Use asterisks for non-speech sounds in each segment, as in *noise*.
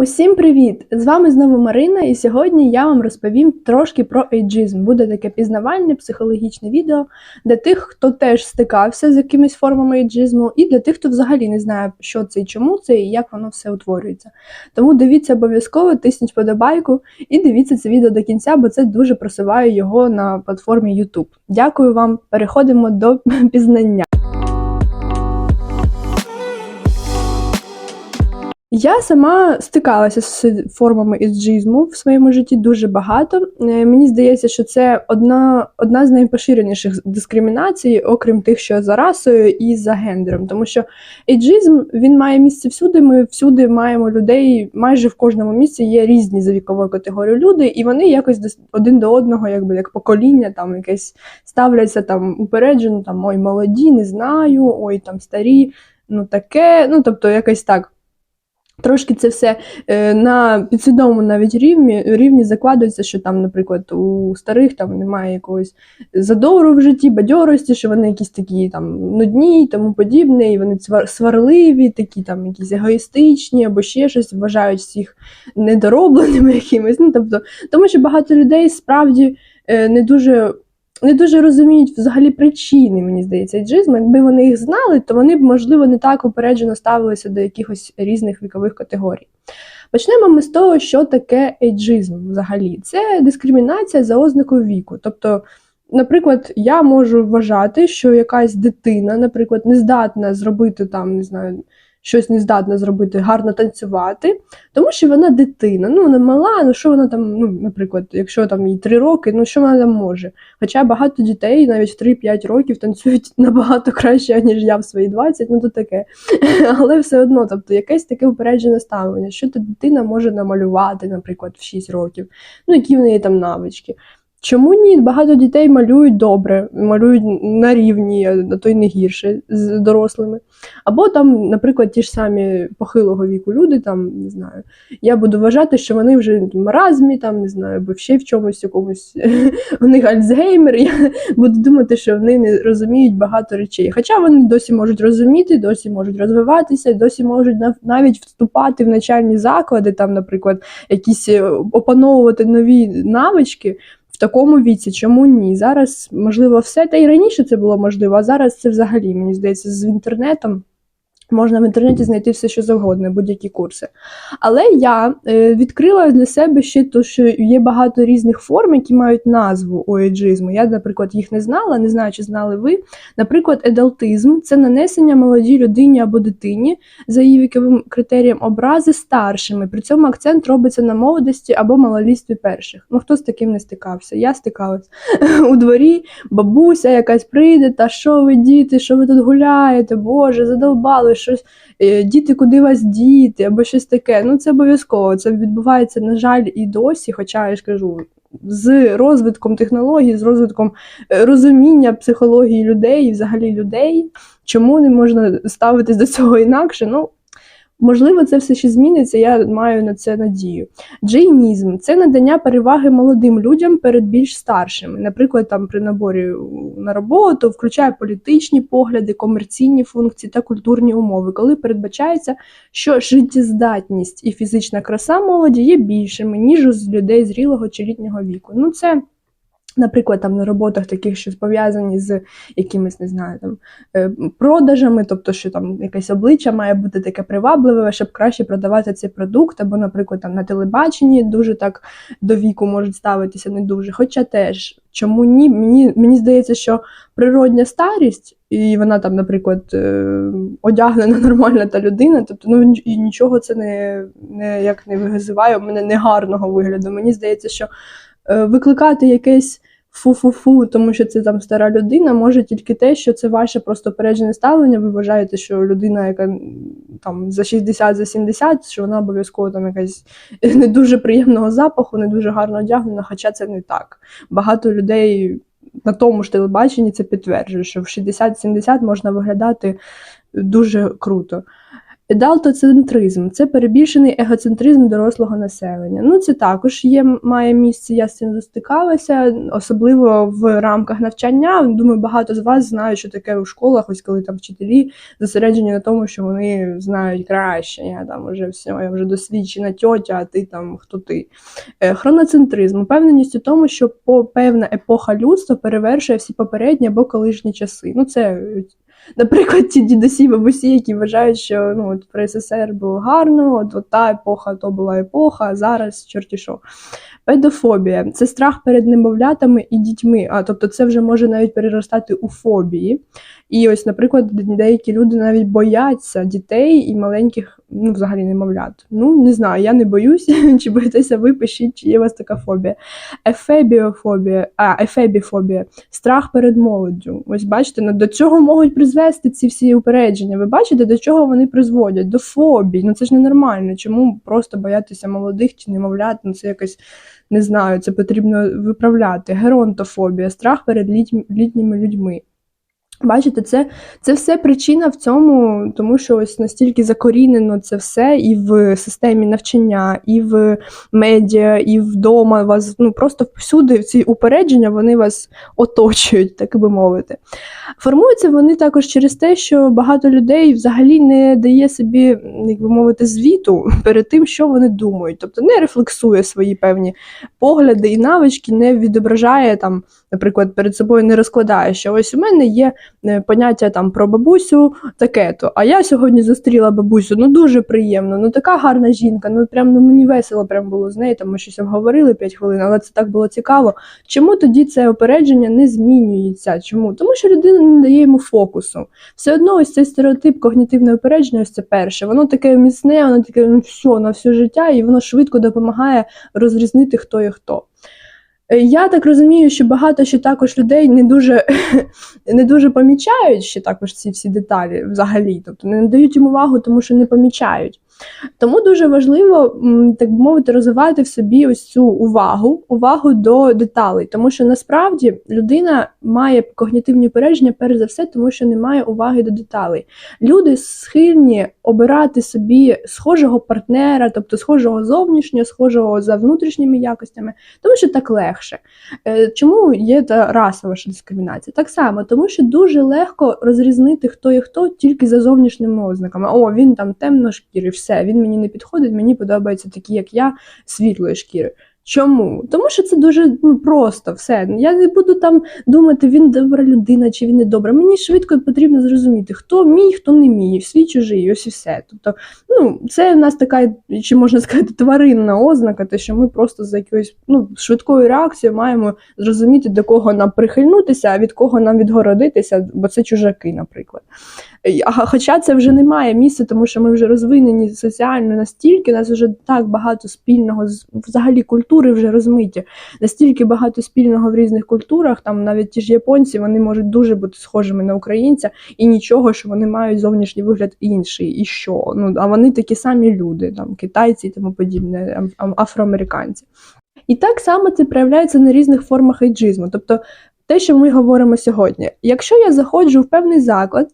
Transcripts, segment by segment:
Усім привіт! З вами знову Марина, і сьогодні я вам розповім трошки про ейджизм. Буде таке пізнавальне психологічне відео для тих, хто теж стикався з якимись формами ейджизму, і для тих, хто взагалі не знає, що це і чому це, і як воно все утворюється. Тому дивіться обов'язково, тисніть подобайку і дивіться це відео до кінця, бо це дуже просуває його на платформі YouTube. Дякую вам! Переходимо до *laughs* пізнання. Я сама стикалася з формами ізджизму в своєму житті дуже багато. Е, Мені здається, що це одна, одна з найпоширеніших дискримінацій, окрім тих, що за расою і за гендером. Тому що ейджизм він має місце всюди. Ми всюди маємо людей, майже в кожному місці є різні за віковою категорією люди, і вони якось один до одного, якби як покоління, там якесь ставляться там упереджено, там ой, молоді, не знаю, ой, там старі, ну таке. Ну тобто, якось так. Трошки це все е, на підсвідомому навіть рівні, рівні закладується, що там, наприклад, у старих там немає якогось задору в житті, бадьорості, що вони якісь такі там нудні і тому подібне, і вони сварливі, такі там якісь егоїстичні або ще щось, вважають всіх недоробленими *laughs* якимись. Ну, тобто, тому що багато людей справді е, не дуже. Не дуже розуміють взагалі причини, мені здається, ейджизму. Якби вони їх знали, то вони б, можливо, не так упереджено ставилися до якихось різних вікових категорій. Почнемо ми з того, що таке ейджизм взагалі. Це дискримінація за ознакою віку. Тобто, наприклад, я можу вважати, що якась дитина, наприклад, не здатна зробити там, не знаю, щось не здатна зробити, гарно танцювати, тому що вона дитина. Ну, вона мала, ну що вона там, ну, наприклад, якщо там їй 3 роки, ну що вона там може? Хоча багато дітей навіть в 3-5 років танцюють *laughs* набагато краще, ніж я в свої 20, ну то таке. *laughs* Але все одно, тобто якесь таке упереджене ставлення, що та дитина може намалювати, наприклад, в 6 років, ну які в неї там навички. Чому ні? Багато дітей малюють добре, малюють на рівні, а то й не гірше з дорослими. Або там, наприклад, ті ж самі похилого віку люди, там не знаю. Я буду вважати, що вони вже в маразмі, там не знаю, або ще в чомусь якомусь *laughs* у них альцгеймер. Я буду думати, що вони не розуміють багато речей. Хоча вони досі можуть розуміти, досі можуть розвиватися, досі можуть нав- навіть вступати в навчальні заклади, там, наприклад, якісь е, опановувати нові навички. Такому віці, чому ні? Зараз можливо все, та й раніше це було можливо, а зараз це взагалі, мені здається, з інтернетом можна в інтернеті знайти все, що завгодно, будь-які курси. Але я е, відкрила для себе ще то, що є багато різних форм, які мають назву оеджизму. Я, наприклад, їх не знала, не знаю, чи знали ви. Наприклад, едалтизм це нанесення молодій людині або дитині за її віковим критерієм образи старшими. При цьому акцент робиться на молодості або малолітстві перших. Ну хто з таким не стикався? Я стикалась *laughs* у дворі, бабуся якась прийде, та що ви, діти, що ви тут гуляєте? Боже, задовбали щось. е, Діти, куди вас діти, або щось таке. Ну це обов'язково. Це відбувається, на жаль, і досі, хоча я ж кажу. З розвитком технологій, з розвитком е, розуміння психології людей взагалі людей, чому не можна ставитись до цього інакше? Ну, можливо, це все ще зміниться, я маю на це надію. Джейнізм це надання переваги молодим людям перед більш старшими. Наприклад, там при наборі на роботу включає політичні погляди, комерційні функції та культурні умови, коли передбачається, що життєздатність і фізична краса молоді є більшими, ніж у людей зрілого чи літнього віку. Ну, це Наприклад, там на роботах таких, що пов'язані з якимись, не знаю, там е, продажами, тобто, що там якесь обличчя має бути таке привабливе, щоб краще продавати цей продукт, або, наприклад, там на телебаченні дуже так до віку можуть ставитися не дуже. Хоча теж чому ні? Мені, мені здається, що природня старість, і вона там, наприклад, е, одягнена *laughs* нормальна та людина, тобто ну і нічого це не, не як не визиває у мене негарного вигляду. Мені здається, що е, викликати якесь фу-фу-фу, тому що це там стара людина, може тільки те, що це ваше просто переджене ставлення. Ви вважаєте, що людина, яка там за 60, за 70, що вона обов'язково там якась не дуже приємного запаху, не дуже гарно одягнена, хоча це не так. Багато людей на тому ж телебаченні це підтверджує, що в 60-70 можна виглядати дуже круто. Едалтоцентризм це перебільшений егоцентризм дорослого населення. Ну, це також є, має місце, я з цим застикалася, особливо в рамках навчання. Думаю, багато з вас знають, що таке у школах, ось коли там вчителі зосереджені на тому, що вони знають краще. Я там вже все, я вже досвідчена тьотя, а ти там хто ти. Е, хроноцентризм, упевненість у тому, що певна епоха людства перевершує всі попередні або колишні часи. Ну, це наприклад, ті дідусі, бабусі, які вважають, що ну от при СССР було гарно, от, от та епоха то була епоха, а зараз чорті що. Педофобія це страх перед немовлятами і дітьми. А тобто, це вже може навіть переростати у фобії. І ось, наприклад, деякі люди навіть бояться дітей і маленьких, ну, взагалі немовлят. Ну, не знаю, я не боюсь, *laughs* чи боїтеся ви пишіть, чи є у вас така фобія. Ефебіофобія, а, ефебіфобія, страх перед молоддю. Ось бачите, ну, до чого можуть призвести ці всі упередження. Ви бачите, до чого вони призводять? До фобій. Ну це ж ненормально. Чому просто боятися молодих чи немовлят? Ну це якось. Не знаю, це потрібно виправляти. Геронтофобія, страх перед літніми людьми. Бачите, це це все причина в цьому, тому що ось настільки закорінено це все і в системі навчання, і в медіа, і вдома вас ну просто всюди ці упередження вони вас оточують, так би мовити. Формуються вони також через те, що багато людей взагалі не дає собі, як би мовити, звіту перед тим, що вони думають, тобто не рефлексує свої певні погляди і навички, не відображає там, наприклад, перед собою не розкладає, що ось у мене є. Е, поняття там про бабусю таке-то. А я сьогодні зустріла бабусю, ну дуже приємно, ну така гарна жінка, ну прям ну мені весело прям було з нею, там ми щось обговорили 5 хвилин, але це так було цікаво. Чому тоді це опередження не змінюється? Чому? Тому що людина не дає йому фокусу. Все одно ось цей стереотип когнітивне опередження, ось це перше. Воно таке міцне, воно таке ну все на все життя, і воно швидко допомагає розрізнити, хто є хто. Е, я так розумію, що багато ще також людей не дуже *laughs* не дуже помічають ще також ці всі деталі взагалі, тобто не надають їм увагу, тому що не помічають. Тому дуже важливо, так би мовити, розвивати в собі ось цю увагу, увагу до деталей, тому що насправді людина має когнітивні упередження, перш за все, тому що не має уваги до деталей. Люди схильні обирати собі схожого партнера, тобто схожого зовнішнього, схожого за внутрішніми якостями, тому що так легше. Е, чому є та расова дискримінація? Так само, тому що дуже легко розрізнити, хто є хто тільки за зовнішніми ознаками. О, він там темношкірий, все, він мені не підходить, мені подобається такі, як я, світлої шкіри. Чому? Тому що це дуже ну, просто все. Я не буду там думати, він добра людина чи він не добра. Мені швидко потрібно зрозуміти, хто мій, хто не мій, свій чужий, ось і все. Тобто, ну, це в нас така, чи можна сказати, тваринна ознака, те, що ми просто за якоюсь ну, швидкою реакцією маємо зрозуміти, до кого нам прихильнутися, а від кого нам відгородитися, бо це чужаки, наприклад. Хоча це вже немає місця, тому що ми вже розвинені соціально настільки, у нас вже так багато спільного взагалі культури вже розмиті, настільки багато спільного в різних культурах, там навіть ті ж японці вони можуть дуже бути схожими на українця, і нічого, що вони мають зовнішній вигляд інший, і що. Ну а вони такі самі люди, там китайці і тому подібне, афроамериканці. І так само це проявляється на різних формах ейджизму. Тобто те, що ми говоримо сьогодні. Якщо я заходжу в певний заклад,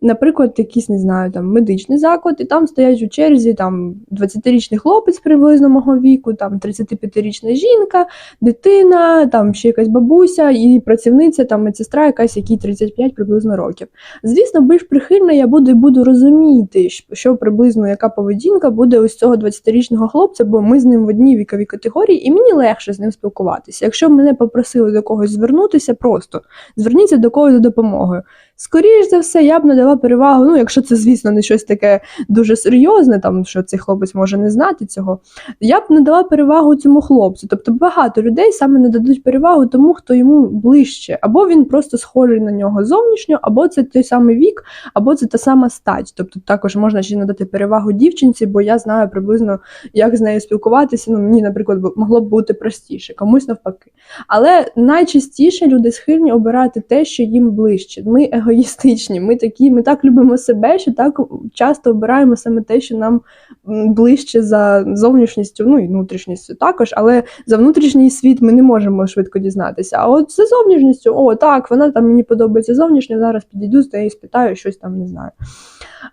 Наприклад, якийсь, не знаю, там медичний заклад, і там стоять у черзі там 20-річний хлопець приблизно мого віку, там 35-річна жінка, дитина, там ще якась бабуся і працівниця, там медсестра, якась якій 35 приблизно років. Звісно, більш прихильно я буду і буду розуміти, що приблизно яка поведінка буде ось цього 20-річного хлопця, бо ми з ним в одній віковій категорії, і мені легше з ним спілкуватися. Якщо мене попросили до когось звернутися, просто зверніться до когось за допомогою. Скоріше за все, я б надала перевагу, ну, якщо це, звісно, не щось таке дуже серйозне, там що цей хлопець може не знати цього, я б надала перевагу цьому хлопцю. Тобто багато людей саме нададуть перевагу тому, хто йому ближче, або він просто схожий на нього зовнішньо, або це той самий вік, або це та сама стать. Тобто також можна ще надати перевагу дівчинці, бо я знаю приблизно, як з нею спілкуватися. Ну, мені, наприклад, могло б бути простіше, комусь навпаки. Але найчастіше люди схильні обирати те, що їм ближче. Ми егоїстичні. Ми такі, ми так любимо себе, що так часто обираємо саме те, що нам ближче за зовнішністю, ну і внутрішністю також, але за внутрішній світ ми не можемо швидко дізнатися. А от за зовнішністю, о, так, вона там мені подобається зовнішня, зараз підійду з нею і спитаю щось там, не знаю.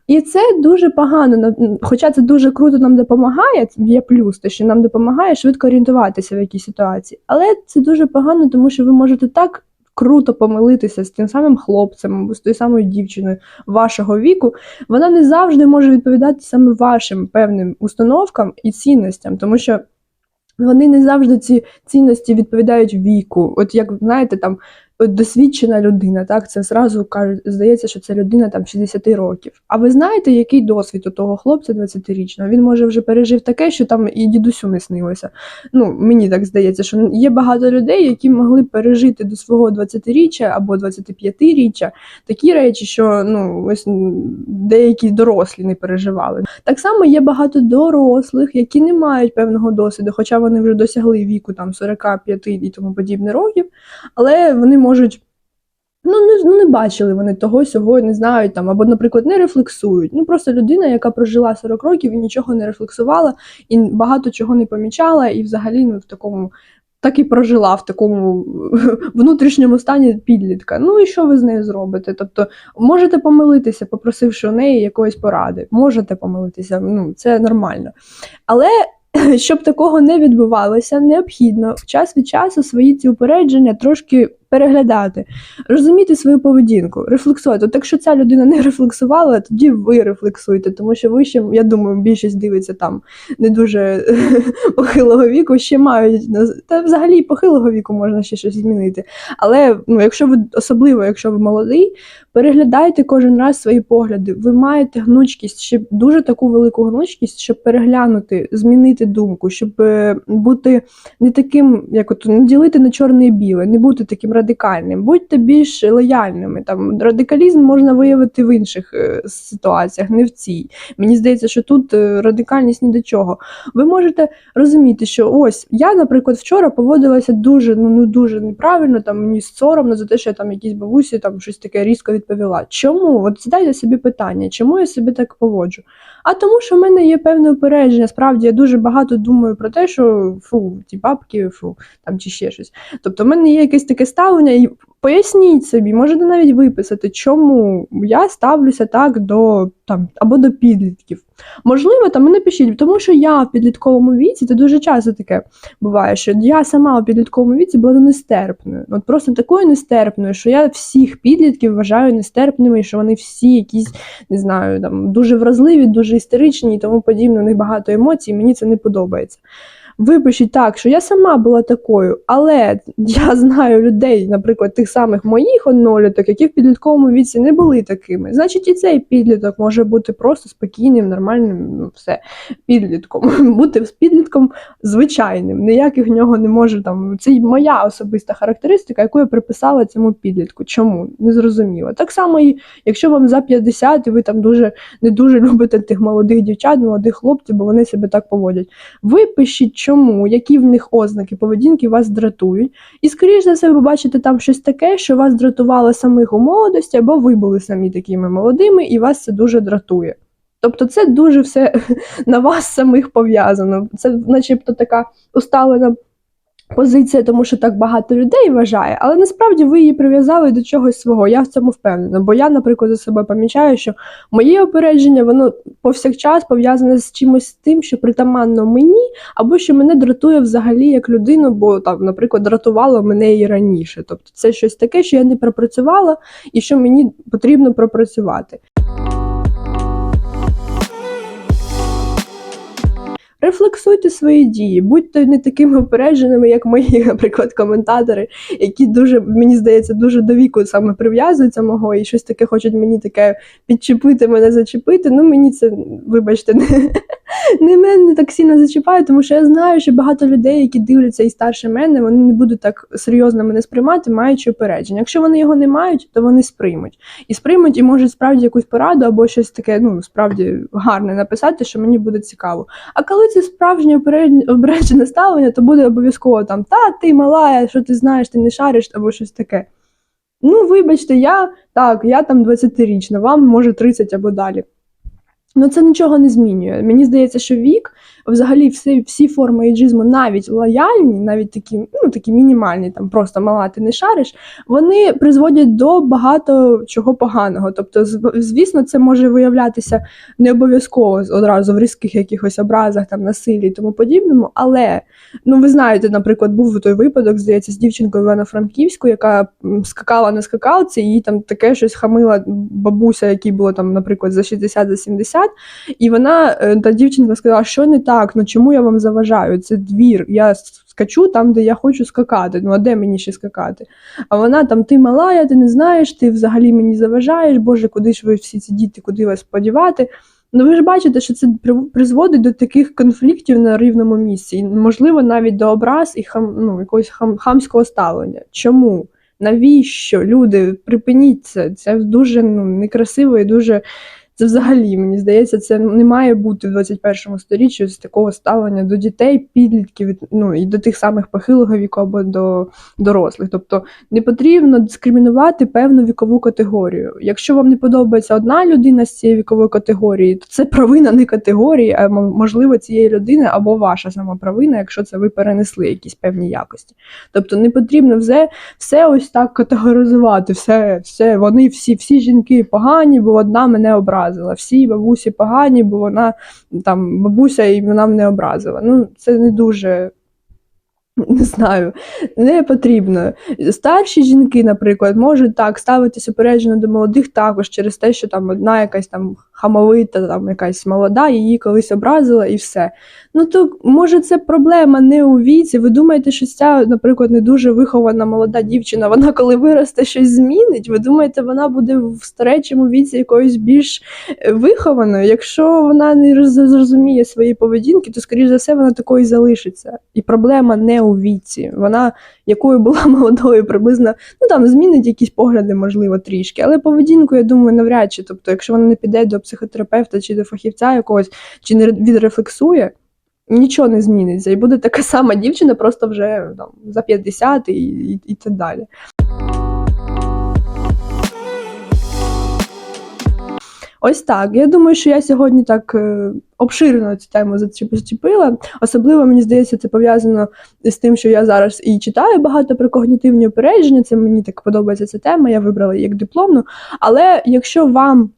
І це дуже погано, хоча це дуже круто нам допомагає, є плюс, те, що нам допомагає швидко орієнтуватися в якійсь ситуації. Але це дуже погано, тому що ви можете так круто помилитися з тим самим хлопцем або з тою самою дівчиною вашого віку. Вона не завжди може відповідати саме вашим певним установкам і цінностям, тому що. Вони не завжди ці цінності відповідають віку. От як знаєте, там досвідчена людина, так це зразу кажуть, здається, що це людина там 60 років. А ви знаєте, який досвід у того хлопця 20-річного? Він може вже пережив таке, що там і дідусю не снилося. Ну мені так здається, що є багато людей, які могли пережити до свого 20-річчя або 25-річчя такі речі, що ну ось деякі дорослі не переживали. Так само є багато дорослих, які не мають певного досвіду, хоча вони вже досягли віку там 45 і тому подібне років, але вони можуть. Ну, не, ну, не бачили вони того, сього, не знають там, або, наприклад, не рефлексують. Ну, просто людина, яка прожила 40 років і нічого не рефлексувала, і багато чого не помічала, і взагалі ну, в такому так і прожила в такому *laughs* внутрішньому стані підлітка. Ну і що ви з нею зробите? Тобто, можете помилитися, попросивши у неї якоїсь поради. Можете помилитися, ну це нормально. Але *clears throat* щоб такого не відбувалося, необхідно час від часу свої ці упередження трошки переглядати, розуміти свою поведінку, рефлексувати. От якщо ця людина не рефлексувала, тоді ви рефлексуйте, тому що ви ще, я думаю, більшість дивиться там не дуже *laughs* похилого віку, ще мають та взагалі похилого віку можна ще щось змінити. Але ну, якщо ви особливо, якщо ви молодий, переглядайте кожен раз свої погляди. Ви маєте гнучкість, ще дуже таку велику гнучкість, щоб переглянути, змінити думку, щоб е, бути не таким, як от не ділити на чорне і біле, не бути таким радикальним, будьте більш лояльними. Там радикалізм можна виявити в інших е, ситуаціях, не в цій. Мені здається, що тут е, радикальність ні до чого. Ви можете розуміти, що ось я, наприклад, вчора поводилася дуже, ну, ну дуже неправильно, там мені соромно за те, що я там якісь бабусі там щось таке різко відповіла. Чому? От задайте собі питання, чому я собі так поводжу? А тому, що в мене є певне упередження. Справді я дуже багато думаю про те, що фу, ті бабки, фу, там чи ще щось. Тобто, в мене є якесь таке ставлення, і поясніть собі, можете навіть виписати, чому я ставлюся так до там або до підлітків. Можливо, там і напишіть, тому що я в підлітковому віці, це дуже часто таке буває, що я сама у підлітковому віці була нестерпною. От просто такою нестерпною, що я всіх підлітків вважаю нестерпними, що вони всі якісь, не знаю, там дуже вразливі, дуже істеричні і тому подібне. У них багато емоцій, мені це не подобається. Випишіть так, що я сама була такою, але я знаю людей, наприклад, тих самих моїх одноліток, які в підлітковому віці не були такими. Значить, і цей підліток може бути просто спокійним, нормальним, ну все, підлітком. *laughs* Бути з підлітком звичайним. Ніяких в нього не може там. Це моя особиста характеристика, яку я приписала цьому підлітку. Чому? Не зрозуміло. Так само, і якщо вам за 50, і ви там дуже не дуже любите тих молодих дівчат, молодих хлопців, бо вони себе так поводять. Ви пишіть, чому, які в них ознаки поведінки вас дратують. І, скоріш за все, ви побачите там щось таке, що вас дратувало самих у молодості, або ви були самі такими молодими, і вас це дуже дратує. Тобто це дуже все *laughs* на вас самих пов'язано. Це, начебто, така усталена позиція, тому що так багато людей вважає, але насправді ви її прив'язали до чогось свого. Я в цьому впевнена. Бо я, наприклад, за себе помічаю, що моє опередження воно повсякчас пов'язане з чимось тим, що притаманно мені, або що мене дратує взагалі як людину, бо там, наприклад, дратувало мене і раніше. Тобто це щось таке, що я не пропрацювала, і що мені потрібно пропрацювати. Рефлексуйте свої дії, будьте не такими упередженими, як мої, *laughs* наприклад, коментатори, які дуже, мені здається, дуже до віку саме прив'язуються мого і щось таке хочуть мені таке підчепити, мене зачепити. Ну мені це, вибачте, *laughs* не, не мене так сильно зачіпає, тому що я знаю, що багато людей, які дивляться і старше мене, вони не будуть так серйозно мене сприймати, маючи упередження. Якщо вони його не мають, то вони сприймуть. І сприймуть, і можуть справді якусь пораду або щось таке, ну справді гарне написати, що мені буде цікаво. А коли це справжнє обережне ставлення, то буде обов'язково там та ти мала, що ти знаєш, ти не шариш або щось таке. Ну, вибачте, я так, я там 20-річна, вам може 30 або далі. Ну, це нічого не змінює. Мені здається, що вік взагалі всі, всі форми ейджизму, навіть лояльні, навіть такі, ну такі мінімальні, там просто мала ти не шариш, вони призводять до багато чого поганого. Тобто, звісно, це може виявлятися не обов'язково одразу в різких якихось образах, там насиллі і тому подібному. Але ну ви знаєте, наприклад, був той випадок, здається, з дівчинкою Івано-Франківською, яка скакала на скакалці, їй там таке щось хамила бабуся, якій було там, наприклад, за 60 за 70, і вона е, та дівчинка сказала, що не так, ну чому я вам заважаю? Це двір. Я скачу там, де я хочу скакати. Ну а де мені ще скакати? А вона там, ти малая, ти не знаєш, ти взагалі мені заважаєш, Боже, куди ж ви всі ці діти, куди вас сподівати? Ну ви ж бачите, що це призводить до таких конфліктів на рівному місці, і, можливо, навіть до образ і хам, ну, якогось хам, хамського ставлення. Чому? Навіщо? Люди, припиніть це. Це дуже ну, некрасиво і дуже. Це взагалі, мені здається, це не має бути в 21 сторіччі з такого ставлення до дітей, підлітків, ну і до тих самих похилого віку або до дорослих. Тобто не потрібно дискримінувати певну вікову категорію. Якщо вам не подобається одна людина з цієї вікової категорії, то це провина не категорії, а можливо цієї людини або ваша сама провина, якщо це ви перенесли якісь певні якості. Тобто не потрібно все, все ось так категоризувати. Все, все, вони всі, всі жінки погані, бо одна мене образила. Всі бабусі погані, бо вона там бабуся і вона мене образила. Ну, це не дуже. *laughs* Не знаю, не потрібно. Старші жінки, наприклад, можуть так ставитися упереджено до молодих також через те, що там одна якась там хамовита, там якась молода, її колись образила і все. Ну то може це проблема не у віці. Ви думаєте, що ця, наприклад, не дуже вихована молода дівчина, вона коли виросте щось змінить? Ви думаєте, вона буде в старечому віці якоюсь більш е, вихованою? Якщо вона не зрозуміє свої поведінки, то скоріш за все вона такою залишиться. І проблема не у віці. Вона якою була *laughs* молодою, приблизно ну там змінить якісь погляди, можливо, трішки, але поведінку, я думаю, навряд чи. Тобто, якщо вона не піде до психотерапевта чи до фахівця якогось, чи не відрефлексує, нічого не зміниться. І буде така *laughs* сама дівчина, просто вже там за 50 і, і, і так далі. Ось так. Я думаю, що я сьогодні так е, обширно цю тему зачеп- зачепила. Особливо мені здається, це пов'язано з тим, що я зараз і читаю багато про когнітивні упередження. Це мені так подобається ця тема. Я вибрала її як дипломну. Але якщо вам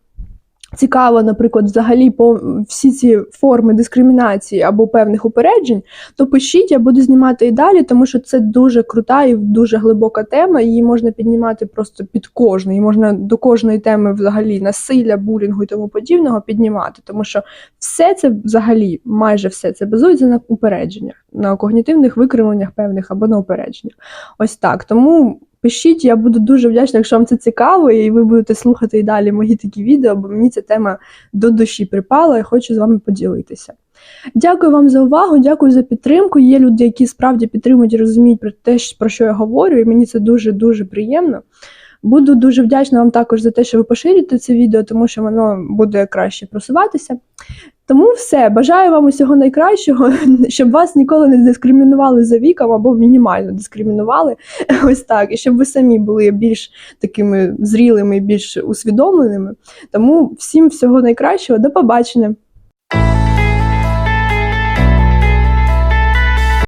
цікаво, наприклад, взагалі по всі ці форми дискримінації або певних упереджень, то пишіть, я буду знімати і далі, тому що це дуже крута і дуже глибока тема. Її можна піднімати просто під кожну, і можна до кожної теми взагалі насилля, булінгу і тому подібного піднімати, тому що все це взагалі, майже все це базується на упередженнях, на когнітивних викривленнях певних або на упередженнях. Ось так. Тому. Пишіть, я буду дуже вдячна, якщо вам це цікаво, і ви будете слухати і далі мої такі відео, бо мені ця тема до душі припала і хочу з вами поділитися. Дякую вам за увагу, дякую за підтримку. Є люди, які справді підтримують і розуміють про те, про що я говорю, і мені це дуже дуже приємно. Буду дуже вдячна вам також за те, що ви поширюєте це відео, тому що воно буде краще просуватися. Тому все, бажаю вам усього найкращого, *laughs* щоб вас ніколи не дискримінували за віком або мінімально дискримінували. *laughs* Ось так, і щоб ви самі були більш такими зрілими, більш усвідомленими. Тому всім всього найкращого, до побачення!